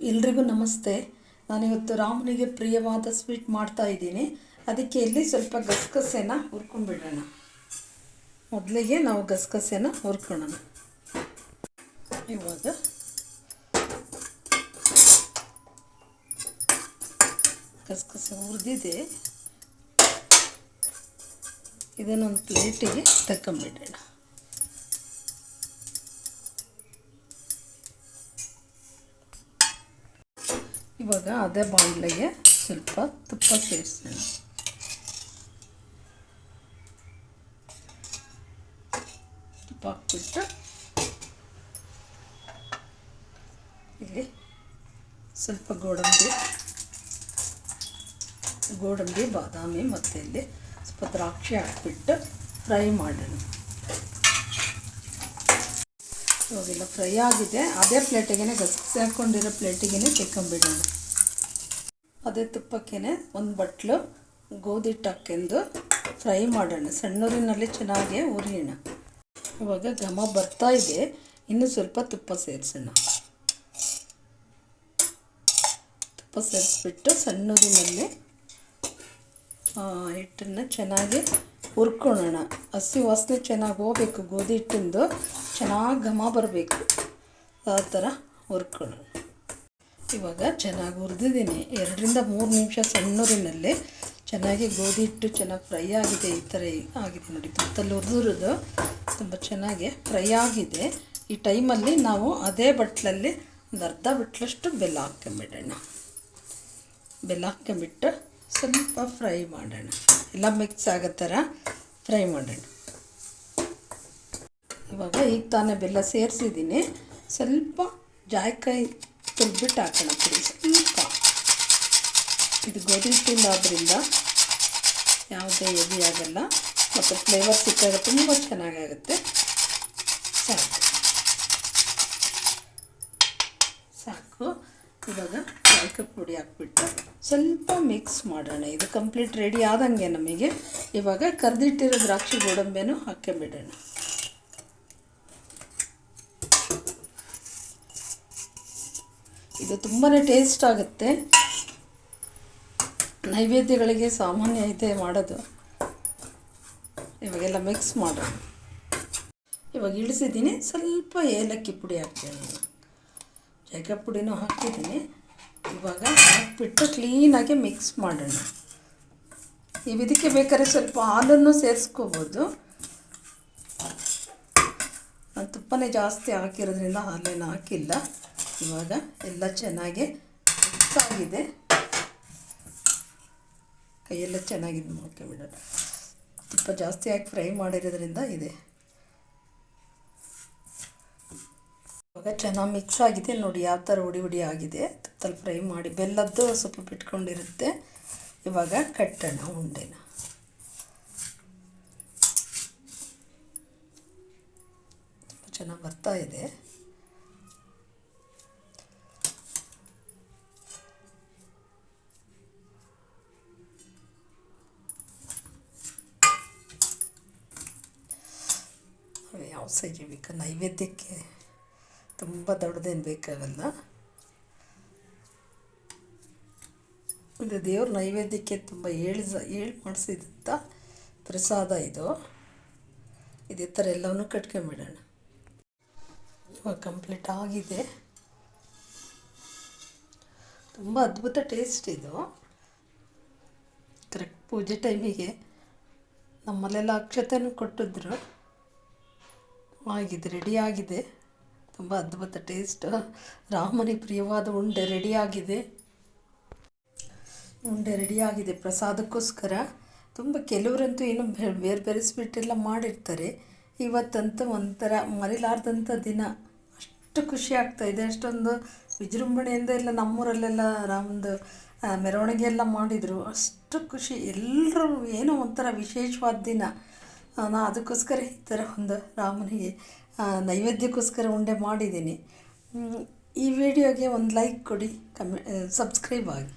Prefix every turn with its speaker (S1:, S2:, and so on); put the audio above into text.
S1: ಎಲ್ರಿಗೂ ನಮಸ್ತೆ. ನಾನಿವತ್ತು ರಾಮನಿಗೆ ಪ್ರಿಯವಾದ ಸ್ವೀಟ್ ಮಾಡ್ತಾ ಇದ್ದೀನಿ. ಅದಕ್ಕೆ ಇಲ್ಲಿ ಸ್ವಲ್ಪ ಗಸಗಸೆನ ಹುರ್ಕೊಂಡ್ಬಿಡೋಣ. ಮೊದಲಿಗೆ ನಾವು ಗಸಗಸೆನ ಹುರ್ಕೊಳ್ಳೋಣ ಇವಾಗ ಗಸಗಸೆ ಹುರಿದಿದೆ. ಇದನ್ನೊಂದು ಪ್ಲೇಟಿಗೆ ತಗೊಂಬಿಡೋಣ ಇವಾಗ ಅದೇ ಬಾಣಲೆಗೆ ಸ್ವಲ್ಪ ತುಪ್ಪ ಸೇರಿಸೋಣ. ತುಪ್ಪ ಹಾಕ್ಬಿಟ್ಟು ಇಲ್ಲಿ ಸ್ವಲ್ಪ ಗೋಡಂಬಿ ಗೋಡಂಬಿ, ಬಾದಾಮಿ ಮತ್ತು ಇಲ್ಲಿ ಸ್ವಲ್ಪ ದ್ರಾಕ್ಷಿ ಹಾಕ್ಬಿಟ್ಟು ಫ್ರೈ ಮಾಡೋಣ. ಇವಾಗೆಲ್ಲ ಫ್ರೈ ಆಗಿದೆ. ಅದೇ ಪ್ಲೇಟಿಗೆ ಗಸಿ ಪ್ಲೇಟಿಗೆ ತೆಕ್ಕೊಂಬಿಡೋಣ ಅದೇ ತುಪ್ಪಕ್ಕೆ ಒಂದು ಬಟ್ಲು ಗೋಧಿ ಹಾಕ್ಕೊಂಡು ಫ್ರೈ ಮಾಡೋಣ. ಸಣ್ಣೂರಿನಲ್ಲಿ ಚೆನ್ನಾಗಿ ಉರಿಯೋಣ. ಇವಾಗ ಘಮ ಬರ್ತಾ ಇದೆ. ಇನ್ನೂ ಸ್ವಲ್ಪ ತುಪ್ಪ ಸೇರಿಸೋಣ. ತುಪ್ಪ ಸೇರಿಸ್ಬಿಟ್ಟು ಸಣ್ಣೂರಿನಲ್ಲಿ ಹಿಟ್ಟನ್ನು ಚೆನ್ನಾಗಿ ಹುರ್ಕೊಳ್ಳೋಣ. ಹಸಿ ವಾಸನೆ ಚೆನ್ನಾಗಿ ಹೋಗ್ಬೇಕು ಗೋಧಿ ಹಿಟ್ಟಿಂದು. ಚೆನ್ನಾಗಿ ಘಮ ಬರಬೇಕು. ಆ ಥರ ಹುರ್ಕೊಳ್ಳೋಣ. ಇವಾಗ ಚೆನ್ನಾಗಿ ಹುರಿದಿದ್ದೀನಿ. ಎರಡರಿಂದ ಮೂರು ನಿಮಿಷ ಸಣ್ಣೂರಿನಲ್ಲಿ ಚೆನ್ನಾಗಿ ಗೋಧಿ ಹಿಟ್ಟು ಚೆನ್ನಾಗಿ ಫ್ರೈ ಆಗಿದೆ. ಈ ಥರ ಆಗಿದೆ ನೋಡಿ. ತುಪ್ಪದಲ್ಲಿ ಹುರಿದಿರೋದು ತುಂಬ ಚೆನ್ನಾಗಿ ಫ್ರೈ ಆಗಿದೆ. ಈ ಟೈಮಲ್ಲಿ ನಾವು ಅದೇ ಬಟ್ಲಲ್ಲಿ ಒಂದು ಅರ್ಧ ಬಟ್ಲಷ್ಟು ಬೆಲ್ಲ ಹಾಕ್ಕೊಂಬಿಡೋಣ. ಬೆಲ್ಲ ಹಾಕ್ಕೊಂಬಿಟ್ಟು ಸ್ವಲ್ಪ ಫ್ರೈ ಮಾಡೋಣ. ಎಲ್ಲ ಮಿಕ್ಸ್ ಆಗೋ ಥರ ಫ್ರೈ ಮಾಡೋಣ. ಇವಾಗ ಈಗ ತಾನೇ ಬೆಲ್ಲ ಸೇರಿಸಿದ್ದೀನಿ. ಸ್ವಲ್ಪ ಜಾಯ್ಕಾಯಿ ತುರ್ಬಿಟ್ಟು ಹಾಕೋಣ ಪುಡಿ ಸ್ವಲ್ಪ. ಇದು ಗೋಧಿ ಹಿಟ್ಟಿಂದ ಆದ್ದರಿಂದ ಯಾವುದೇ ಎದಿ ಆಗಲ್ಲ, ಮತ್ತು ಫ್ಲೇವರ್ ಸಿಕ್ಕಾಗ ತುಂಬ ಚೆನ್ನಾಗಾಗುತ್ತೆ. ಸಾಕು. ಸಾಕು. ಇವಾಗ ಜಾಯ್ಕಾಯಿ ಪುಡಿ ಹಾಕ್ಬಿಟ್ಟು ಸ್ವಲ್ಪ ಮಿಕ್ಸ್ ಮಾಡೋಣ. ಇದು ಕಂಪ್ಲೀಟ್ ರೆಡಿ ಆದಂಗೆ ನಮಗೆ. ಇವಾಗ ಕರೆದಿಟ್ಟಿರೋ ದ್ರಾಕ್ಷಿ ಗೋಡಂಬಿನೂ ಹಾಕ್ಕೊಂಬಿಡೋಣ ಇದು ತುಂಬಾ ಟೇಸ್ಟ್ ಆಗುತ್ತೆ. ನೈವೇದ್ಯಗಳಿಗೆ ಸಾಮಾನ್ಯ ಇದೆ ಮಾಡೋದು. ಇವಾಗೆಲ್ಲ ಮಿಕ್ಸ್ ಮಾಡೋಣ ಇವಾಗ ಇಳಿಸಿದ್ದೀನಿ. ಸ್ವಲ್ಪ ಏಲಕ್ಕಿ ಪುಡಿ ಹಾಕ್ತೀನಿ. ನಾನು ಜಾಗ ಪುಡಿನೂ ಹಾಕಿದ್ದೀನಿ. ಇವಾಗ ಹಾಕ್ಬಿಟ್ಟು ಕ್ಲೀನಾಗಿ ಮಿಕ್ಸ್ ಮಾಡೋಣ. ನೀವು ಇದಕ್ಕೆ ಬೇಕಾದ್ರೆ ಸ್ವಲ್ಪ ಹಾಲನ್ನು ಸೇರಿಸ್ಕೋಬೋದು. ನಾನು ತುಪ್ಪನೇ ಜಾಸ್ತಿ ಹಾಕಿರೋದ್ರಿಂದ ಹಾಲೇನು ಹಾಕಿಲ್ಲ. ಇವಾಗ ಎಲ್ಲ ಚೆನ್ನಾಗಿ ಮಿಕ್ಸ್ ಆಗಿದೆ ಕೈಯೆಲ್ಲ ಚೆನ್ನಾಗಿದೆ ಇದು ಬಿಡೋಣ. ತುಪ್ಪ ಜಾಸ್ತಿ ಹಾಕಿ ಫ್ರೈ ಮಾಡಿರೋದ್ರಿಂದ ಇದೆ. ಇವಾಗ ಚೆನ್ನಾಗಿ ಮಿಕ್ಸ್ ಆಗಿದೆ. ನೋಡಿ ಯಾವ ಥರ ಹುಡಿ ಹುಡಿ ಆಗಿದೆ. ತುಪ್ಪದಲ್ಲಿ ಫ್ರೈ ಮಾಡಿ ಬೆಲ್ಲದ್ದು ಸ್ವಲ್ಪ ಬಿಟ್ಕೊಂಡಿರುತ್ತೆ. ಇವಾಗ ಕಟ್ಟೋಣ ಉಂಡೆನ. ಚೆನ್ನಾಗಿ ಬರ್ತಾ ಇದೆ. ಸೈಜ್ ನೈವೇದ್ಯಕ್ಕೆ ತುಂಬ ದೊಡ್ಡದೇನು ಬೇಕಾಗಲ್ಲ ಇದು ದೇವ್ರ ನೈವೇದ್ಯಕ್ಕೆ ತುಂಬ ಹೇಳಿ ಏಳು ಮಾಡಿಸಿದಂಥ ಪ್ರಸಾದ ಇದು. ಇದೇ ಥರ ಎಲ್ಲವನ್ನೂ ಕಟ್ಕೊಂಬಿಡೋಣ. ಇವಾಗ ಕಂಪ್ಲೀಟ್ ಆಗಿದೆ. ತುಂಬ ಅದ್ಭುತ ಟೇಸ್ಟ್ ಇದು. ಕರೆಕ್ಟ್ ಪೂಜೆ ಟೈಮಿಗೆ ನಮ್ಮಲ್ಲೆಲ್ಲ ಅಕ್ಷತೆನೂ ಕೊಟ್ಟಿದ್ರು. ಆಗಿದೆ ರೆಡಿಯಾಗಿದೆ ತುಂಬ ಅದ್ಭುತ ಟೇಸ್ಟ್ ರಾಮನಿಗೆ ಪ್ರಿಯವಾದ ಉಂಡೆ ರೆಡಿಯಾಗಿದೆ ಉಂಡೆ ರೆಡಿಯಾಗಿದೆ ಪ್ರಸಾದಕ್ಕೋಸ್ಕರ. ತುಂಬ ಕೆಲವರಂತೂ ಏನು ಬೇರೆ ಬೇರೆ ಸ್ವೀಟೆಲ್ಲ ಮಾಡಿರ್ತಾರೆ. ಇವತ್ತಂತೂ ಒಂಥರ ಮರಿಲಾರ್ದಂಥ ದಿನ. ಅಷ್ಟು ಖುಷಿ ಆಗ್ತಾಯಿದೆ ಅಷ್ಟೊಂದು ವಿಜೃಂಭಣೆಯಿಂದ ಎಲ್ಲ ನಮ್ಮೂರಲ್ಲೆಲ್ಲ ರಾಮಂದು ಮೆರವಣಿಗೆ ಎಲ್ಲ ಮಾಡಿದರು. ಅಷ್ಟು ಖುಷಿ. ಎಲ್ಲರೂ ಏನೋ ಒಂಥರ ವಿಶೇಷವಾದ ದಿನ. ನಾನು ಅದಕ್ಕೋಸ್ಕರ ಈ ಥರ ಒಂದು ರಾಮನಿಗೆ ನೈವೇದ್ಯಕ್ಕೋಸ್ಕರ ಉಂಡೆ ಮಾಡಿದ್ದೀನಿ. ಈ ವಿಡಿಯೋಗೆ ಒಂದು ಲೈಕ್ ಕೊಡಿ ಕಮೆ ಸಬ್ಸ್ಕ್ರೈಬ್ ಆಗಿ.